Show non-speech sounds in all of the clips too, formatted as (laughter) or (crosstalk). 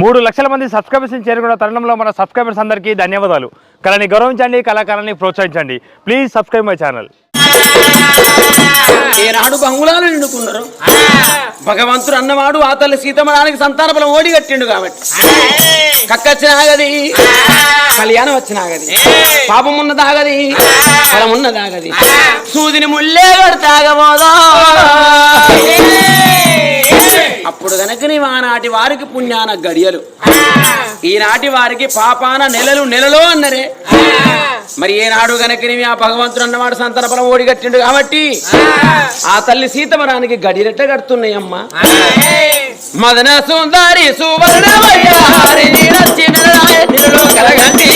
మూడు లక్షల మంది సబ్స్క్రైబర్స్ని చేరుకున్న తరుణంలో మన సబ్స్క్రైబర్స్ అందరికీ ధన్యవాదాలు. కళని గౌరవించండి కళాకారాన్ని ప్రోత్సహించండి. ప్లీజ్ సబ్స్క్రైబ్ మై ఛానల్ ఏనాడు బంగుళాలు నిండుకున్నారు భగవంతుడు అన్నవాడు ఆ తల్లి సీతమ్మడానికి సంతాన బలం ఓడి కట్టిండు కాబట్టి. కక్కచ్చినాగది కళ్యాణం వచ్చినాగది పాపం ఉన్నదాగది ఫలం ఉన్నదాగది సూదిని ముళ్ళే తాగబోదా అప్పుడు గనక నీవు ఆనాటి వారికి పుణ్యాన గడియలు. ఈనాటి వారికి పాపాన నెలలు నెలలో అన్నరే. మరి ఏనాడు గనక నీవి ఆ భగవంతుడు అన్నవాడు సంతాన బలం ఓడిగట్టిండు కాబట్టి ఆ తల్లి సీతమరానికి గడిరెట్ట కడుతున్నాయమ్మా. మదన సుందరి సువర్ణమయ్యారి కలగండి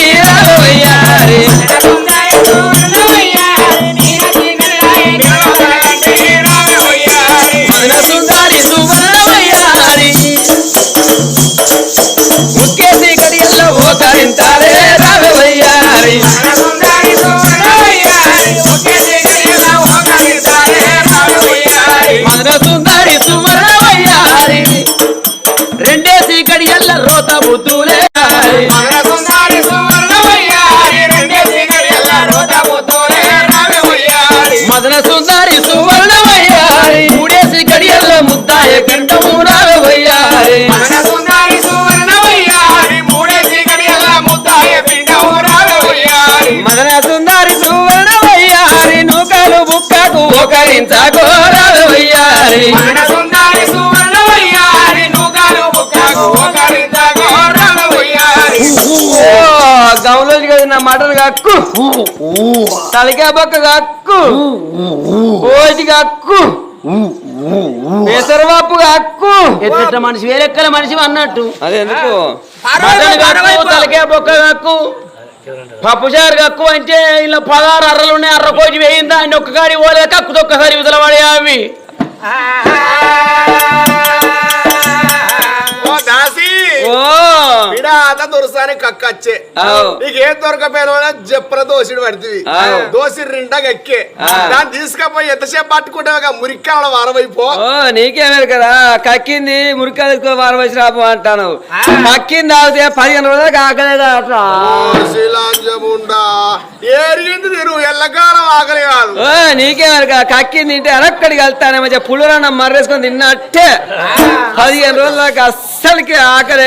బుక్కకు ఒకరించకు రావయ్యారి గౌలోజు కదా నా మాటలు కక్కు తలకా బొక్క కక్కు ఓటి కక్కు పెసరవాపు కక్కు ఎట్ట మనిషి? వేరెక్కల మనిషి అన్నట్టు. అదే ఎందుకు? మటన్ కక్కు బొక్క కక్కు పప్పుచారు కక్కు అంటే ఇలా పదహారు అర్రలు ఉన్నాయి అర్ర కోటి వేయిందా? అని ఒక్క గాడి పోలే కక్కు ఒక్కసారి విదల పడే అవి విడాత దొరసాని కక్కచ్చే. నీకేం దొరకపోయినా జప్ర దోసిడు పడుతుంది. దోసి రెండా ఎక్కే. దాన్ని తీసుకపోయి ఎంతసేపు పట్టుకుంటావు? మురికాల వారమైపో నీకేమే కదా? కక్కింది మురికాయలు వారం వచ్చి రాపు అంటాను. కక్కింది తాగితే పదిహేను రోజులకు ఆకలేదు అట్లా? శిలాంజముండా. ఏరిగింది మీరు ఎల్లకాలం ఆకలి కాదు. నీకేమే కదా? కక్కింది తింటే అరక్కడికి వెళ్తానే మంచిగా పులురన్న మర్రేసుకొని తిన్నట్టే. పదిహేను రోజులకు అస్సలకి ఆకలే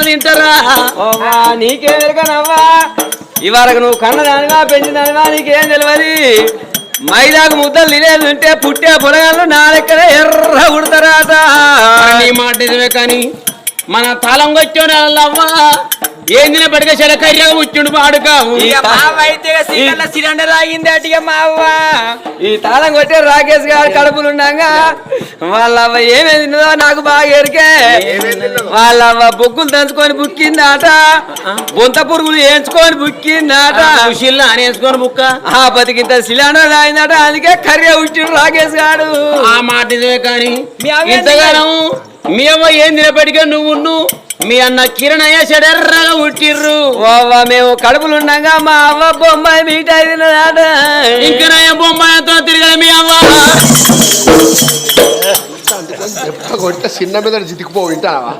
మైదాకు తింటారా నీకే ఎరగనవ్వా ఇవరకు నువ్వు కన్న దానివా పెంచిన నీకేం తెలియదు మైదాకు ముద్దలు తినేది ఉంటే పుట్టే పొలగాళ్ళు నా దగ్గర ఎర్ర ఉడతారాట నీ మాట నిజమే కానీ మన తాళం కొట్టాడు అవ్వా ఏం తినే పడిగా చెడ కర్రగా ముచ్చుండు పాడుకావు. సిలిండర్ ఆగింది అటుగా మా అవ్వ ఈ తాళం కొట్టే రాకేష్ గారు కడుపులు ఉండగా వాళ్ళ అవ్వ ఏమేమి తిన్నదో నాకు బాగా ఎరికే. వాళ్ళ అవ్వ బొగ్గులు దంచుకొని బుక్కిందాట. బొంత పురుగులు వేయించుకొని బుక్కిందాట. సుశీల్ అనేసుకొని బుక్క. ఆ బతికింత సిలిండర్ తాగిందట అందుకే కర్రీ ఉట్టిండు రాకేష్ గారు ఆ మాట నిజమే కానీ ఇంతగానం మీ అవ్వ ఏం తినపడిగా నువ్వు నువ్వు మీ అన్న కిరణ్ అయ్యా చెడెర్రగా ఉట్టిర్రు. ఓవ్వ మేము కడుపులు ఉండగా మా అవ్వ బొమ్మాయి మీట తిన్నదాట ఇంకా నయ్య బొమ్మాయితో తిరగల మీ అవ్వ. కొట్ట చిన్న మీద చితికిపో వింటావా?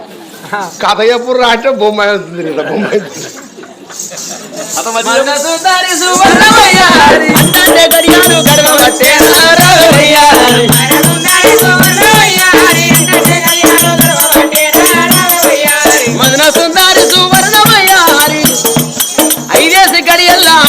కథ ఎప్పుడు అంటే బొమ్మాయి అవుతుంది లేదా బొమ్మాయి సువర్ణమయ్యారి గడవ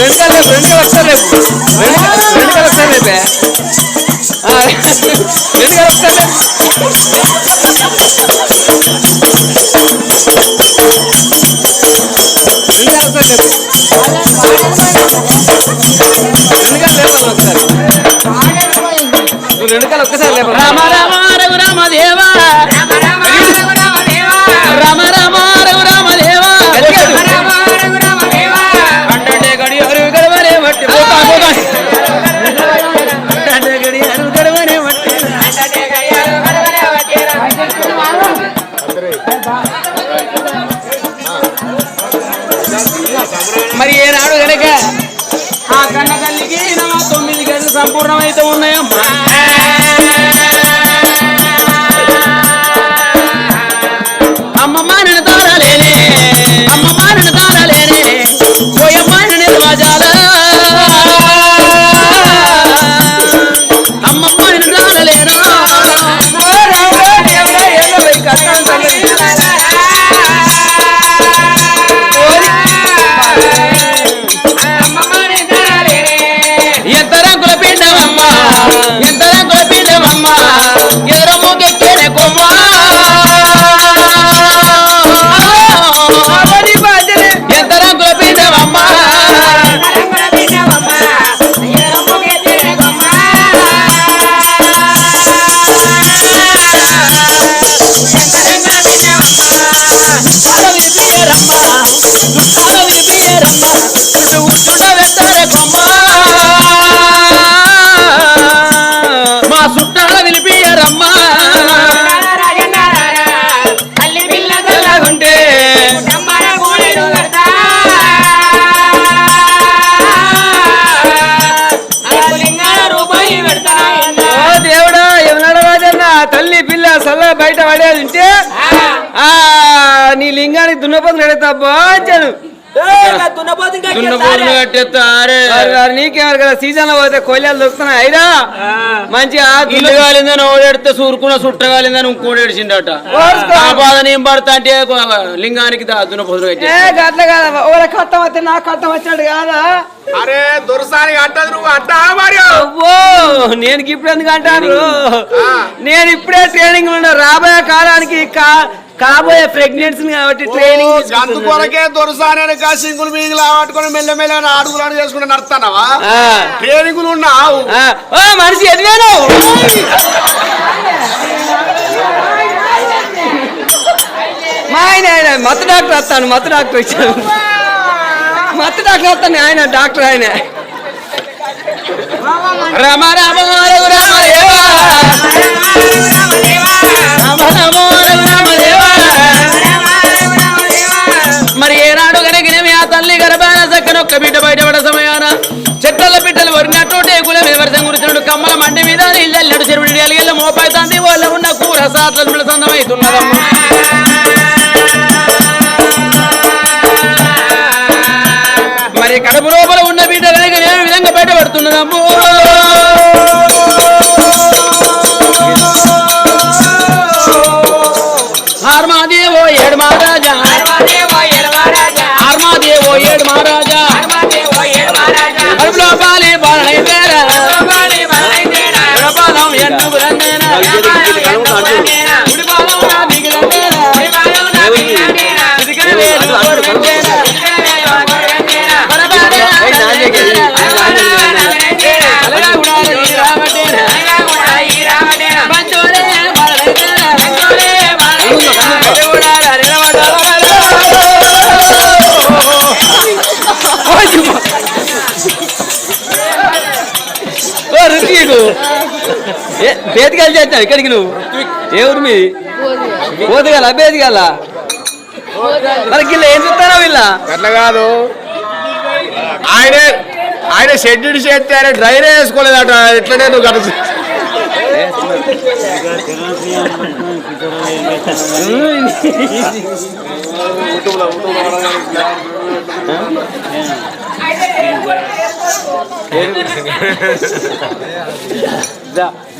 రెండు కాదు రేపు. రెండు వస్తారు రేపు. రెండు కాదు రెండు తల్లి పిల్ల సల్ల బయట పడేది ఉంటే నీ లింగానికి దున్నపోతు నడుతా బాచాను దున్నపోతులు కట్టేస్తారే నీకేమారు కదా సీజన్లో పోతే కొయ్యాలు దొరుకుతున్నాయి అయినా మంచిగా ఇల్లు కాలిందని ఓడెడితే సూరుకున్న సుట్ట కాలిందని ఇంకోటి ఏడిచిండట ఆ బాధ నేను పడతా అంటే లింగానికి దున్నపోతులు కట్టే అట్లా కాదా ఓల కట్టం వస్తే నాకు కట్టం వచ్చినట్టు కాదా? అరే దొరసారి అంటది నువ్వు అంటా మరి? అవ్వో నేను ఇప్పుడు ఎందుకు అంటాను? నేను ఇప్పుడే ట్రైనింగ్ ఉన్నా రాబోయే కాలానికి కాబోయే ప్రెగ్నెన్సీ కాబట్టి ట్రైనింగ్ కొరకే దొరసారి సింగులు మీగులు పట్టుకొని మెల్ల మెల్ల అడుగులు చేసుకుంటే నడుతున్నావా ట్రైనింగులు ఉన్నావు ఓ మనిషి ఎదిగాను మా ఆయన ఆయన మత్తు డాక్టర్ వస్తాను మత్తు డాక్టర్ వచ్చాను మత్తు డాక్టర్ వస్తాను ఆయన డాక్టర్ ఆయన రమ రమ రమ ఒక్క బిడ్డ బయటపడ సమయాన. చెట్టల బిడ్డలు వరినట్టు టేకుల మీద వర్షం కురిచినట్టు కమ్మల మండి మీద ఇల్లెల్లడు చెరువుడి ఎలిగెళ్ళ మోపాయి తండ్రి వాళ్ళ ఉన్న కూర సాట్ల సందమైతున్నదమ్మా మరి కడుపు లోపల ఉన్న బిడ్డ కనుక నేను విధంగా బయటపడుతున్నదమ్మో. వెళ్ళి చేస్తావు? ఇక్కడికి నువ్వు? ఏ ఊరు మీ పోతుగల బేదిగల? మరి గిల్ల ఏం చూస్తారా వీళ్ళ? అట్లా కాదు. ఆయనే ఆయన షెడ్యూల్ చేస్తే ఆయన డ్రైనే వేసుకోలేదట. ఎట్లనే నువ్వు (laughs)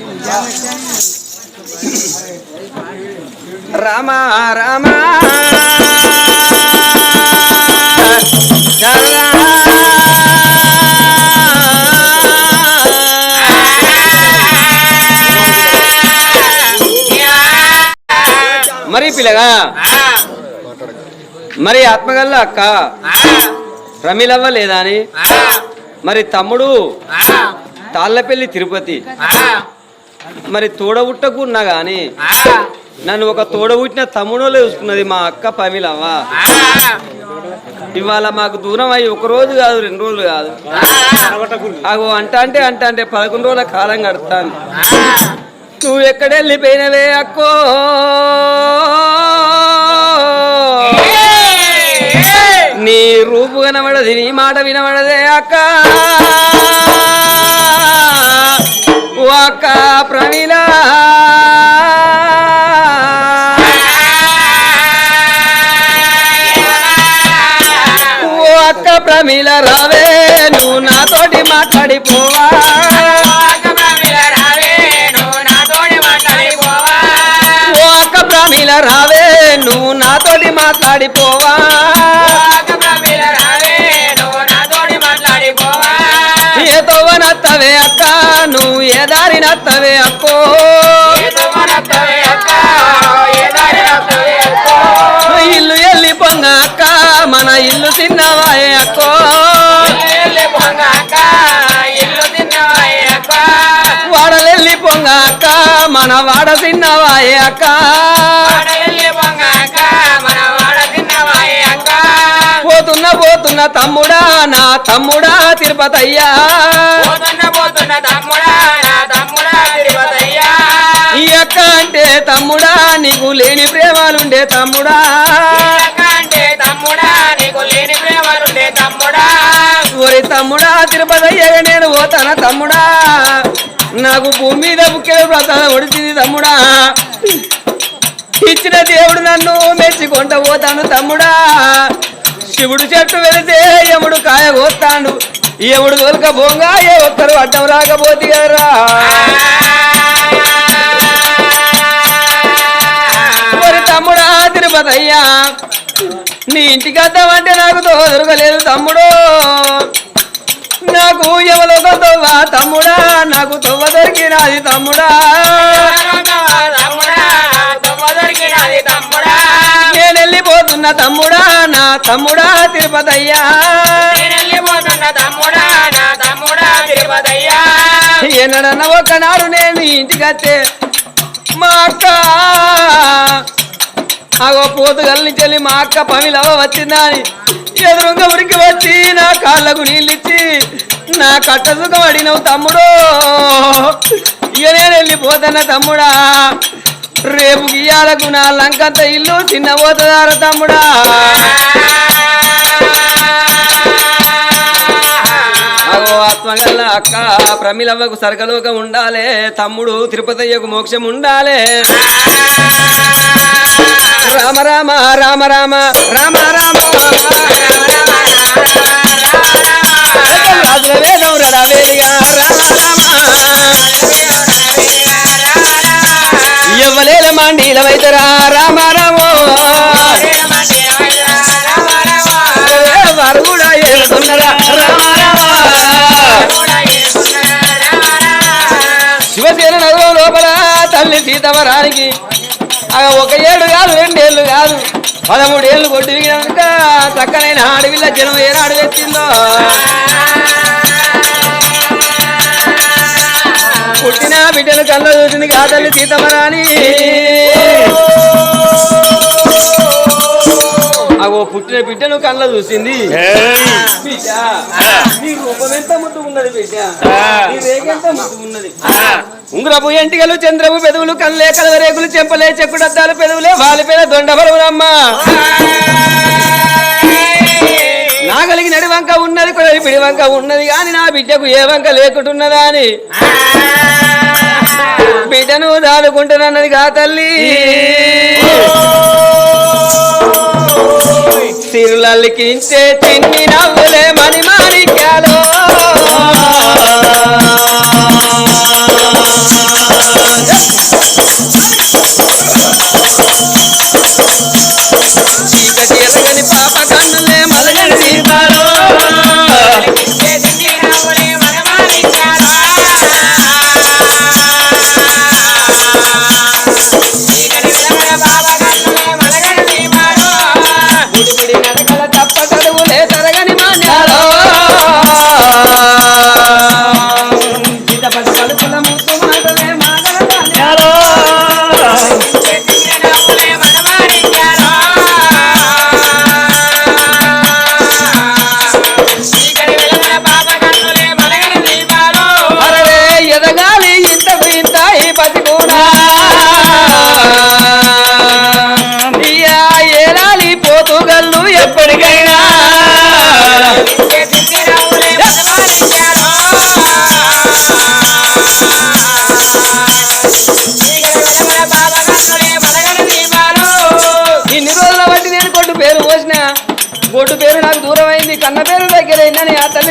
రామా రామా. మరి పిల్లగా మరి ఆత్మగల్ల అక్క రమిలవ్వ లేదా అని? మరి తమ్ముడు తాళ్ళపల్లి తిరుపతి. మరి తోడబుట్టకున్నా గాని నన్ను ఒక తోడబుట్టిన తమ్ముడోలే చూసుకున్నది మా అక్క పమిలవ్వ ఇవాళ మాకు దూరం అయ్యి ఒక రోజు కాదు రెండు రోజులు కాదు. అగో అంట అంటే అంట అంటే పదకొండు రోజుల కాలం గడుస్తాను నువ్వు ఎక్కడెళ్ళిపోయినవే అక్కో? నీ రూపు కనబడది నీ మాట వినబడదే అక్క. అక్క. అక్క రావే నువ్వు నాతోటి మాట్లాడిపోవా. ఓ అక్క రావే నువ్వు నాతోటి మాట్లాడిపోవా. ఏ తోవ నత్తవే అక్క నువ్వు ఏ దారి నత్తవే అక్కో ఇల్లు ఎల్లి పొంగ అక్క మన ఇల్లు తిన్నవాయే అక్కో. అక్క మన వాడ తిన్నవాయే అక్క. పోతున్న పోతున్న తమ్ముడా నా తమ్ముడా తిరుపతయ్యా. ఈ అక్క అంటే తమ్ముడా నీకు లేని ప్రేమాలుండే తమ్ముడా. తిరుపతి తిరుపతయ్య నేను పోతాన తమ్ముడా? నాకు భూమి మీద బుక్కెల ప్రసాదం ఒడిచింది తమ్ముడా. ఇచ్చిన దేవుడు నన్ను మెచ్చుకుంట పోతాను తమ్ముడా. శివుడు చెట్టు వెళితే యముడు కాయ పోతాడు యముడు తోలుక బోంగా ఏ ఒక్కరు అడ్డం రాకపోతే కదరా మరి తమ్ముడా తిరుపతయ్యా నీ ఇంటికి వద్దామంటే నాకు దొరకలేదు తమ్ముడు. నాకు ఎవరొక తొవ్వ తమ్ముడా నాకు తొవ్వ దొరికినది తమ్ముడా. నేను వెళ్ళిపోతున్న తమ్ముడా నా తమ్ముడా తిరుపతయ్యా. ఎన్నడన్న ఒకనాడు నేను ఇంటికి మా అక్క అగో పోతుగల్ని చెల్లి మా అక్క పమిలవ వచ్చిందా అని ఎదురుగా ఉరికి వచ్చి నా కాళ్ళకు నీళ్ళిచ్చి నా కట్ట సుఖం అడిగినవు తమ్ముడు. ఇక నేను వెళ్ళిపోతున్న తమ్ముడా? రేపు గియాలకు నా లంకంత ఇల్లు చిన్న పోతుందార తమ్ముడా? అగో ఆత్మగల్ల అక్క ప్రమిలవ్వకు సర్గలోకం ఉండాలే. తమ్ముడు తిరుపతయ్యకు మోక్షం ఉండాలే. రామ రామ రామ రామ రామ కూడా ఏడుతున్నారా శివసేన నదుల లోపల తల్లి సీతవరానికి. ఒక ఏడు కాదు రెండేళ్ళు కాదు. పదమూడేళ్ళు కొట్టి విగినాక చక్కనైన ఆడవిల్ల జనం ఏనాడు వెచ్చిందో పుట్టిన బిడ్డలు కళ్ళ చూసింది కాదల్లి సీతమరాని అగో పుట్టిన బిడ్డను కళ్ళ చూసింది. నీ రూపం ఎంత ముద్దు ఉన్నది బిడ్డ? నీ రేఖ ఎంత ముద్దు ఉన్నది? ఉంగరపు ఎంటికలు చంద్రపు పెదవులు కళ్ళే కలవరేకులు చెంపలే చెక్కుడద్దాలు పెదవులే వాలిపోయిన దొండబలవునమ్మ నాగలికి నడి వంక ఉన్నది కొడలి పిడి వంక ఉన్నది కానీ నా బిడ్డకు ఏ వంక లేకుంటున్నదా అని. బిడ్డను దాదుకుంటున్నది కా తల్లి. సిరులల్లికించే చిన్ని నవ్వులే మణి మాణిక్యాలో చీకటి ఎరగని పాప కన్నులు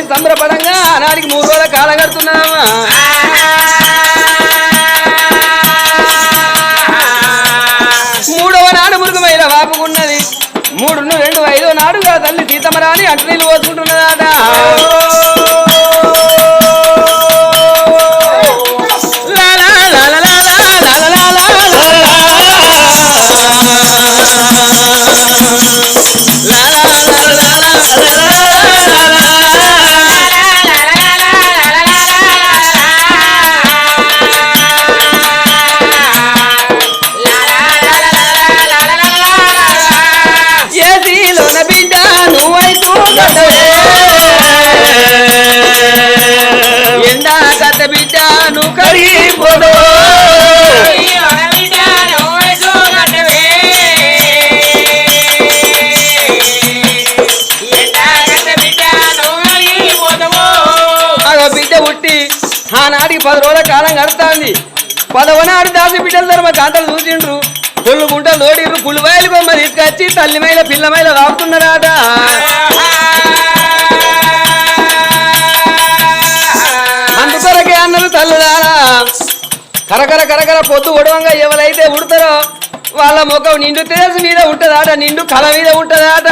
అయిందని ఆ తల్లి సంబరపడంగా ఆనాడికి మూడు రోజుల కాలం కడుతున్నామా మూడవ నాడు మృగమైన వాపుకున్నది. మూడు రెండు ఐదో నాడుగా తల్లి సీతమరాని అంటు నీళ్ళు పోసుకుంటున్నదాట. పది రోజుల కాలం గడుతుంది పదవనాడు దాసి బిడ్డల ధర్మ కాంతలు చూసిండ్రు. పుల్లు గుంటలు లోడిర్రు పుల్లు బొమ్మ తీసుకొచ్చి తల్లిమైల పిల్లమైల వాపుతున్నారాట అందుకొరకే అన్నది తల్లుదారా కరకర కరకర పొద్దు ఉడవంగా ఎవరైతే ఉడతారో వాళ్ళ ముఖం నిండు తేజ మీద ఉంటుందాట నిండు కళ మీద ఉంటుందాట.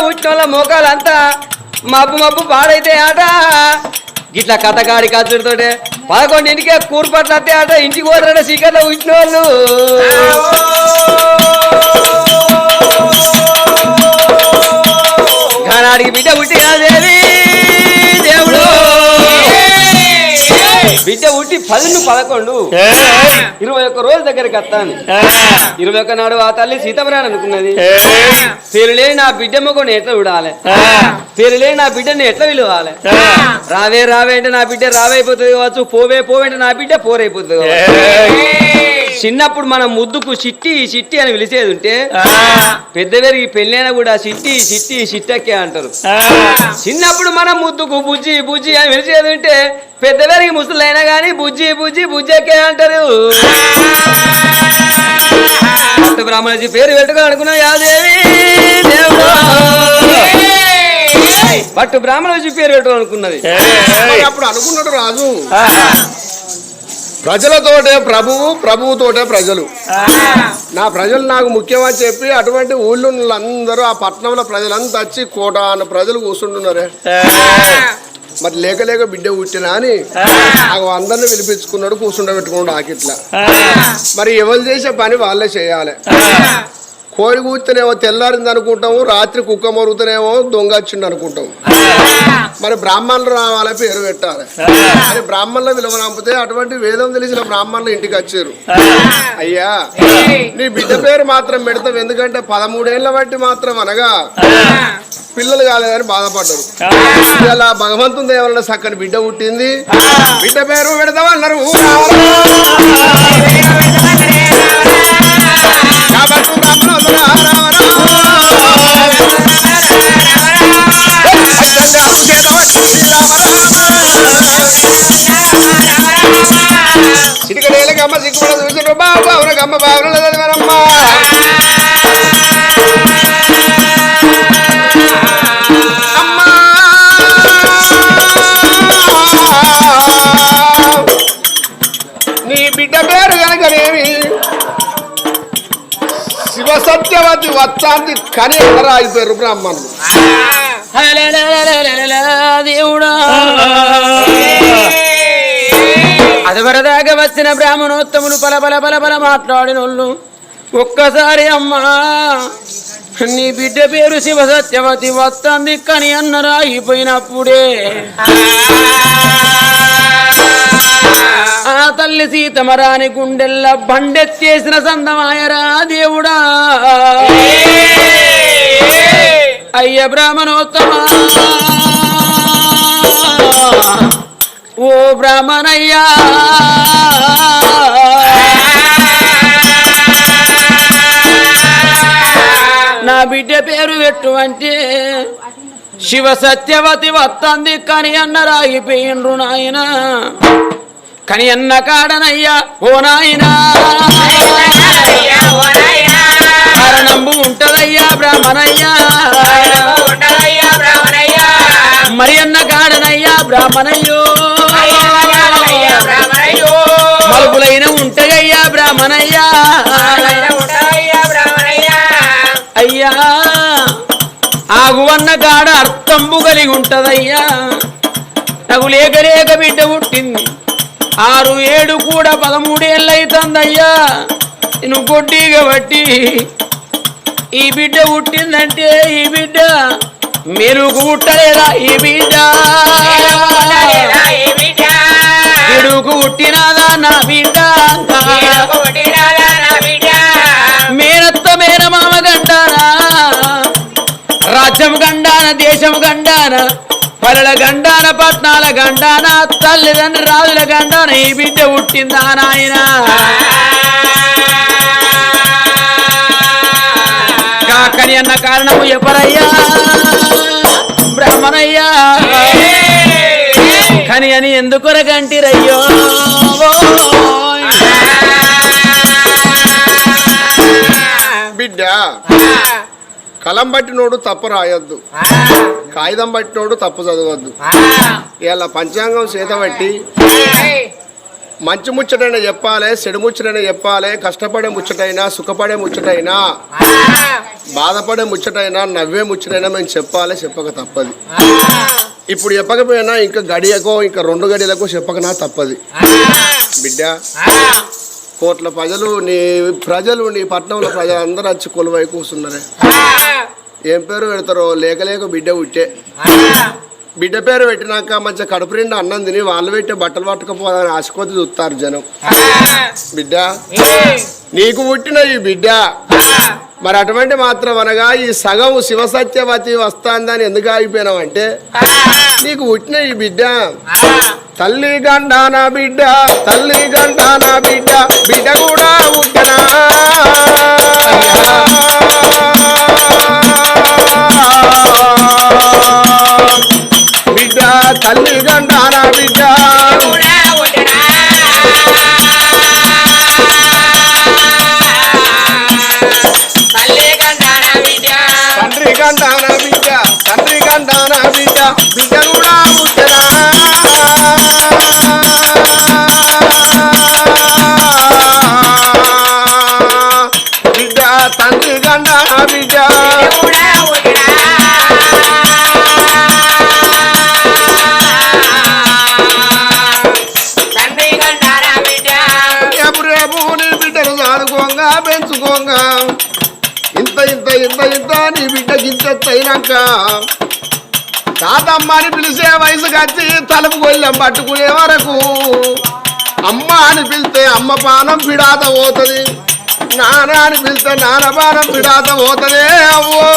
వాళ్ళ మోకాలంతా మబ్బు మబ్బు పాడైతే ఆట. గిట్లా కథగాడి కచ్చుడితోటే పదకొండింటికే కూర్పట్ల అత్తే ఆట. ఇంటికి పోతారట చీకట్లో పుట్టిన వాళ్ళు ఘనాడికి బిడ్డ పుట్టి బిడ్డ పుట్టి పదిను పదకొండు. ఇరవై ఒక్క రోజు దగ్గరికి వస్తాను. ఇరవై ఒక్క నాడు ఆ తల్లి సీతమరాని అనుకున్నది. పేరులేని నా బిడ్డ మొగని ఎట్లా చూడాలి? పేరులేని నా బిడ్డని ఎట్లా విలువాలి? రావే రావే అంటే నా బిడ్డ రావైపోతుంది కావచ్చు పోవే పోవే అంటే నా బిడ్డ పోరైపోతుంది కావచ్చు. చిన్నప్పుడు మనం ముద్దుకు చిట్టి చిట్టి అని పిలిచేది ఉంటే పెద్ద పెరిగి పెళ్ళైనా కూడా చిట్టి చిట్టి చిట్టక్కే అంటారు. చిన్నప్పుడు మనం ముద్దుకు బుజ్జి బుజ్జి అని పిలిచేది ఉంటే పెద్ద పెరిగి ముసలైనా గానీ బుజ్జి బుజ్జి బుజ్జక్కే అంటారు. పట్టు బ్రాహ్మణజీ పేరు పెట్టుకోవాలనుకున్నా యాదేవి దేవుడు. పట్టు బ్రాహ్మణజీ పేరు పెట్టుకోవాలనుకున్నది మరి అప్పుడు అనుకున్నాడు రాజు ప్రజలతోటే ప్రభువు ప్రభువుతోటే ప్రజలు. నా ప్రజలు నాకు ముఖ్యమని చెప్పి అటువంటి ఊళ్ళో అందరూ ఆ పట్టణంలో ప్రజలంతా వచ్చి కోటాను ప్రజలు కూర్చుంటున్నారే మరి లేక లేక బిడ్డ పుట్టినా అని నాకు అందరిని పిలిపించుకున్నాడు కూర్చుండబెట్టుకున్నాడు ఆకిట్లా మరి ఎవరు చేసే పని వాళ్ళే చేయాలి. కోడి కూర్చునేమో తెల్లారింది అనుకుంటాము రాత్రి కుక్క మొరుగుతూనేమో దొంగ వచ్చిండు అనుకుంటాము. మరి బ్రాహ్మణులు రావాలి పేరు పెట్టాలి. మరి బ్రాహ్మణుల విలువ నంపితే అటువంటి వేదం తెలిసిన బ్రాహ్మణులు ఇంటికి వచ్చారు. అయ్యా నీ బిడ్డ పేరు మాత్రం పెడతాం ఎందుకంటే పదమూడేళ్ళ బట్టి మాత్రం అనగా పిల్లలు కాలేదని బాధపడ్డారు. ఇలా భగవంతుని దేవల్ల చక్కని బిడ్డ పుట్టింది. బిడ్డ పేరు పెడతామన్నారు కాబట్టి బ్రాహ్మణులు రామ సిటికడేలకమ్మ సిగ్గుపడ చూసిన బాబు అవునకమ్మ బాబుల చదివనమ్మ నీ బిడ్డ పేరు కనుకనేమి శివ సత్యవతి వత్తాంతి కని రాయిపోయారు బ్రాహ్మణులు? దేవుడా అదవరదాకా వచ్చిన బ్రాహ్మణోత్తములు పల పల పల పల మాట్లాడినోళ్ళు ఒక్కసారి అమ్మా నీ బిడ్డ పేరు శివ సత్యవతి వస్తుంది కని అన్నరాగిపోయినప్పుడే ఆ తల్లి సీతమరాని గుండెల్ల బండెత్తేసిన సందమాయరా దేవుడా. అయ్య బ్రాహ్మణోత్తమా. ఓ బ్రాహ్మణయ్యా. నా బిడ్డ పేరు పెట్టు అంటే శివ సత్యవతి వత్తంది కని అన్న రాగిపోయిండ్రు నాయన. కని అన్న కాడనయ్యా ఓ నాయనా. కారణంబు ఉంటదయ్యా బ్రాహ్మణయ్యా. మరి అన్న కాడనయ్యా బ్రాహ్మణయ్యో. మలుపులైన ఉంటాయ్యా బ్రాహ్మణయ్యా. అయ్యా ఆగువన్న కాడ అర్థంబు కలిగి ఉంటదయ్యా. నాకు లేక లేక బిడ్డ పుట్టింది. ఆరు ఏడు కూడా పదమూడేళ్ళైతుందయ్యా. నువ్వు నేను కాబట్టి బట్టి ఈ బిడ్డ పుట్టిందంటే ఈ బిడ్డ మెరుగు పుట్టలేదా ఈ బిడ్డ? మెరుగు పుట్టినాదా నా బిడ్డ? మేనత్త మేనమామ గండానా? రాజ్యం గండాన దేశం గండాన? పల్లెల గండాన పట్నాల గండాన తల్లిదండ్రి రాజుల గండాన ఈ బిడ్డ పుట్టిందా నాయనా? కాకని అన్న కారణము ఎవరయ్యా? బ్రాహ్మణయ్యా? కని అని ఎందుకొరగంటిరయ్యో బిడ్డ కలం పట్టినోడు తప్పు రాయొద్దు. కాగితం పట్టినోడు తప్పు చదవద్దు. ఇలా పంచాంగం చేత బట్టి మంచి ముచ్చటైనా చెప్పాలి చెడు ముచ్చటైనా చెప్పాలి కష్టపడే ముచ్చటైనా సుఖపడే ముచ్చటైనా బాధపడే ముచ్చటైనా నవ్వే ముచ్చటైనా మేము చెప్పాలి చెప్పక తప్పది. ఇప్పుడు చెప్పకపోయినా ఇంకా గడియకో ఇంకా రెండు గడియలకో చెప్పకనా తప్పది. బిడ్డ కోట్ల ప్రజలు నీ ప్రజలు నీ పట్టణంలో ప్రజలు అందరూ వచ్చి కొలువై కూర్చున్నారే. ఏం పేరు పెడతారో లేక లేక బిడ్డ పుట్టే. బిడ్డ పేరు పెట్టినాక మంచిగా కడుపు నిండా అన్నం తిని వాళ్ళు పెట్టే బట్టలు పట్టుకపోదని ఆశకొద్ది చూస్తారు జనం. బిడ్డ నీకు పుట్టిన ఈ బిడ్డ మరి అటువంటి మాత్రం అనగా ఈ సగం శివసత్యవతి వస్తాందని ఎందుకు ఆగిపోయినావంటే నీకు పుట్టిన ఈ బిడ్డ తల్లి గండాన బిడ్డ తల్లి గండాన బిడ్డ బిడ్డ కూడా పుట్టనా. తల్లి గండాన బిడ్డ తండ్రి గండాన పెంచుకోగా. ఇంత ఇంత ఇంత ఇంత నీ బిడ్డకి ఇంత అయినాక తాతమ్మ అని పిలిచే వయసు కచ్చి తలుపు గొల్లెం పట్టుకునే వరకు అమ్మ అని పిలిస్తే అమ్మ పానం పిడాత పోతుంది. నాన్న అని పిలిస్తే నాన్న పానం పిడాత పోతుంది అవ్వో.